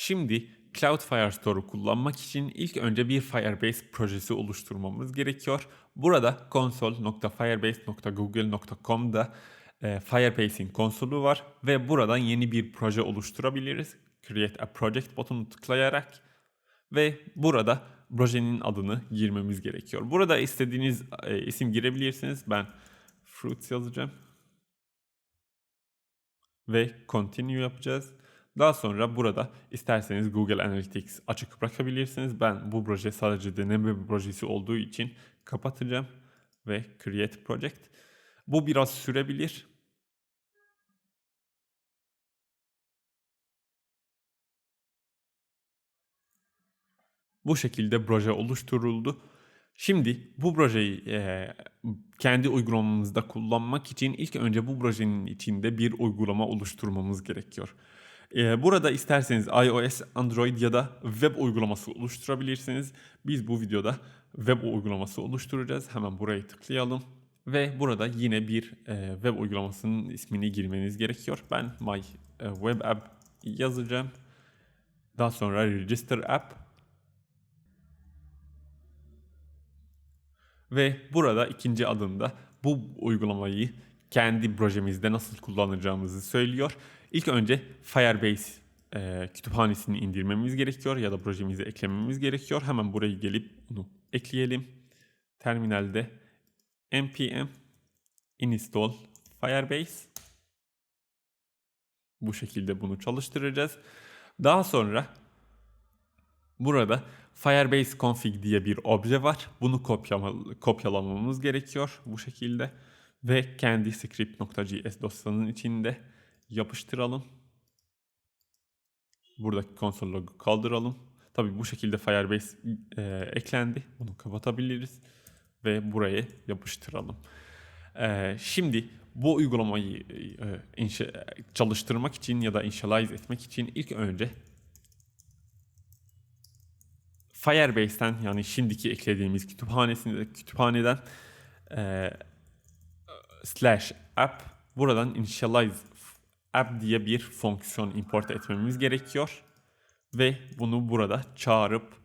Şimdi Cloud Firestore'u kullanmak için ilk önce bir Firebase projesi oluşturmamız gerekiyor. Burada console.firebase.google.com'da e, Firebase'in konsolu var ve buradan yeni bir proje oluşturabiliriz. Create a Project butonunu tıklayarak ve burada projenin adını girmemiz gerekiyor. Burada istediğiniz e, isim girebilirsiniz. Ben Fruits yazacağım. Ve Continue yapacağız. Daha sonra burada isterseniz Google Analytics açık bırakabilirsiniz. Ben bu proje sadece deneme projesi olduğu için kapatacağım ve Create Project. Bu biraz sürebilir. Bu şekilde proje oluşturuldu. Şimdi bu projeyi e, kendi uygulamamızda kullanmak için ilk önce bu projenin içinde bir uygulama oluşturmamız gerekiyor. E, burada isterseniz iOS, Android ya da web uygulaması oluşturabilirsiniz. Biz bu videoda web uygulaması oluşturacağız. Hemen buraya tıklayalım. Ve burada yine bir e, web uygulamasının ismini girmeniz gerekiyor. Ben My e, Web App yazacağım. Daha sonra Register App Ve burada ikinci adımda bu uygulamayı kendi projemizde nasıl kullanacağımızı söylüyor. İlk önce Firebase e, kütüphanesini indirmemiz gerekiyor ya da projemize eklememiz gerekiyor. Hemen buraya gelip bunu ekleyelim. Terminalde npm install Firebase bu şekilde bunu çalıştıracağız. Daha sonra burada Firebase config diye bir obje var. Bunu kopyalamamız gerekiyor bu şekilde. Ve kendi script.js dosyanın içinde yapıştıralım. Buradaki konsol logu kaldıralım. Tabi bu şekilde Firebase e, eklendi. Bunu kapatabiliriz. Ve buraya yapıştıralım. E, şimdi bu uygulamayı e, inşa, çalıştırmak için ya da initialize etmek için ilk önce Firebase'ten yani şimdiki eklediğimiz kütüphanesinde kütüphaneden e, slash app buradan initialize app diye bir fonksiyon import etmemiz gerekiyor. Ve bunu burada çağırıp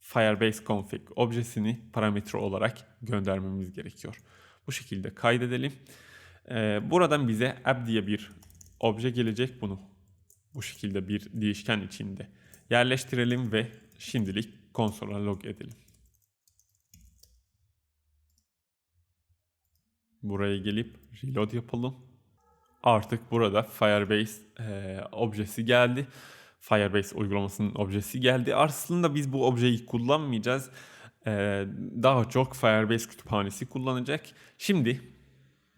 Firebase config objesini parametre olarak göndermemiz gerekiyor. Bu şekilde kaydedelim. Ee, buradan bize app diye bir obje gelecek. Bunu bu şekilde bir değişken içinde yerleştirelim ve şimdilik konsola log edelim. Buraya gelip reload yapalım. Artık burada Firebase e, objesi geldi. Firebase uygulamasının objesi geldi. Aslında biz bu objeyi kullanmayacağız. E, daha çok Firebase kütüphanesi kullanacak. Şimdi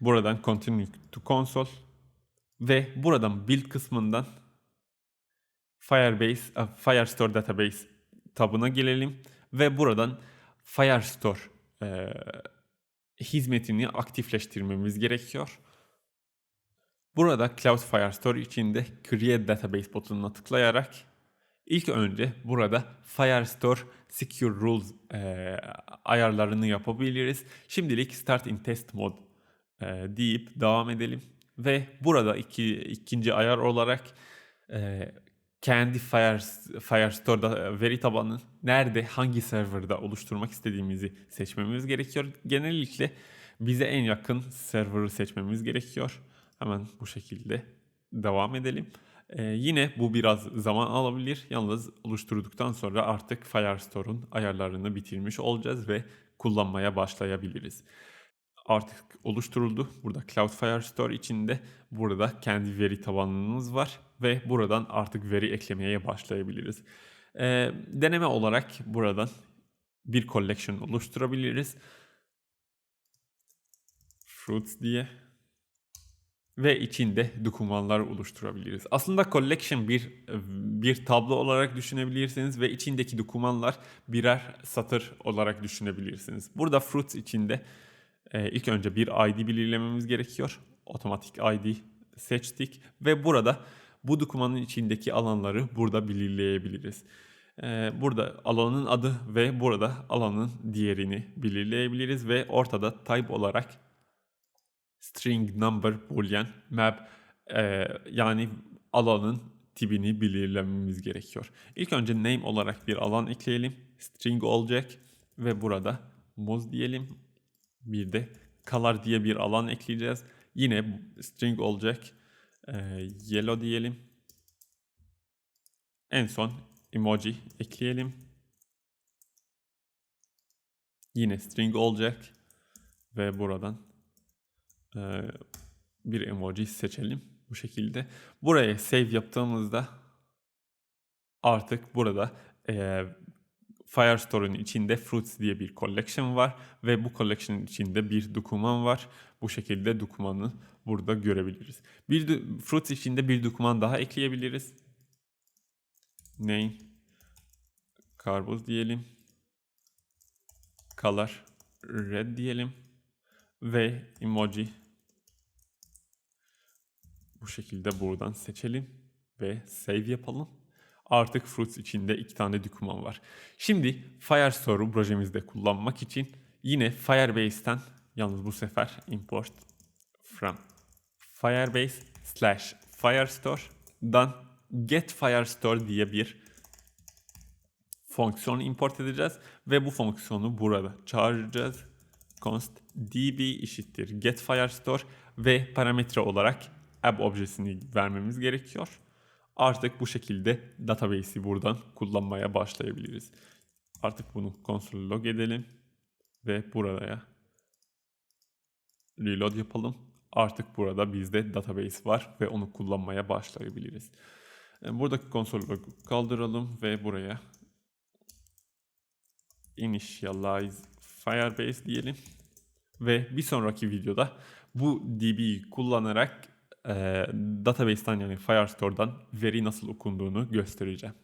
buradan continue to console ve buradan build kısmından Firebase, Firestore database tabına gelelim ve buradan Firestore e, hizmetini aktifleştirmemiz gerekiyor. Burada Cloud Firestore içinde Create Database butonuna tıklayarak ilk önce burada Firestore Secure Rules e, ayarlarını yapabiliriz. Şimdilik Start in Test Mode e, deyip devam edelim. Ve burada iki, ikinci ayar olarak e, kendi Fire, Firestore'da veri tabanını nerede, hangi serverda oluşturmak istediğimizi seçmemiz gerekiyor. Genellikle bize en yakın server'ı seçmemiz gerekiyor. Hemen bu şekilde devam edelim. Ee, yine bu biraz zaman alabilir. Yalnız oluşturduktan sonra artık Firestore'un ayarlarını bitirmiş olacağız ve kullanmaya başlayabiliriz. Artık oluşturuldu. Burada Cloud Firestore içinde burada kendi veri tabanımız var ve buradan artık veri eklemeye başlayabiliriz. Ee, deneme olarak buradan bir collection oluşturabiliriz. Fruits diye ve içinde dokümanlar oluşturabiliriz. Aslında collection bir bir tablo olarak düşünebilirsiniz ve içindeki dokümanlar birer satır olarak düşünebilirsiniz. Burada fruits içinde e, ilk önce bir ID belirlememiz gerekiyor. Otomatik ID seçtik ve burada bu dokümanın içindeki alanları burada belirleyebiliriz. Ee, burada alanın adı ve burada alanın diğerini belirleyebiliriz ve ortada type olarak string number boolean map e, yani alanın tipini belirlememiz gerekiyor. İlk önce name olarak bir alan ekleyelim. String olacak ve burada moz diyelim. Bir de color diye bir alan ekleyeceğiz. Yine string olacak. Ee, yellow diyelim. En son emoji ekleyelim. Yine string olacak. Ve buradan e, bir emoji seçelim. Bu şekilde. Buraya save yaptığımızda artık burada e, Firestore'un içinde Fruits diye bir collection var ve bu collection'ın içinde bir doküman var. Bu şekilde dokümanı burada görebiliriz. Bir Fruits içinde bir doküman daha ekleyebiliriz. Name karpuz diyelim. Color red diyelim ve emoji bu şekilde buradan seçelim ve save yapalım. Artık Fruits içinde iki tane doküman var. Şimdi Firestore'u projemizde kullanmak için yine Firebase'ten yalnız bu sefer import from Firebase slash Firestore'dan get Firestore diye bir fonksiyon import edeceğiz ve bu fonksiyonu burada çağıracağız. const db eşittir get firestore ve parametre olarak app objesini vermemiz gerekiyor. Artık bu şekilde database'i buradan kullanmaya başlayabiliriz. Artık bunu console log edelim ve buraya reload yapalım. Artık burada bizde database var ve onu kullanmaya başlayabiliriz. E, Buradaki console log'u kaldıralım ve buraya initialize Firebase diyelim. Ve bir sonraki videoda bu DB'yi kullanarak e, database'ten yani Firestore'dan veri nasıl okunduğunu göstereceğim.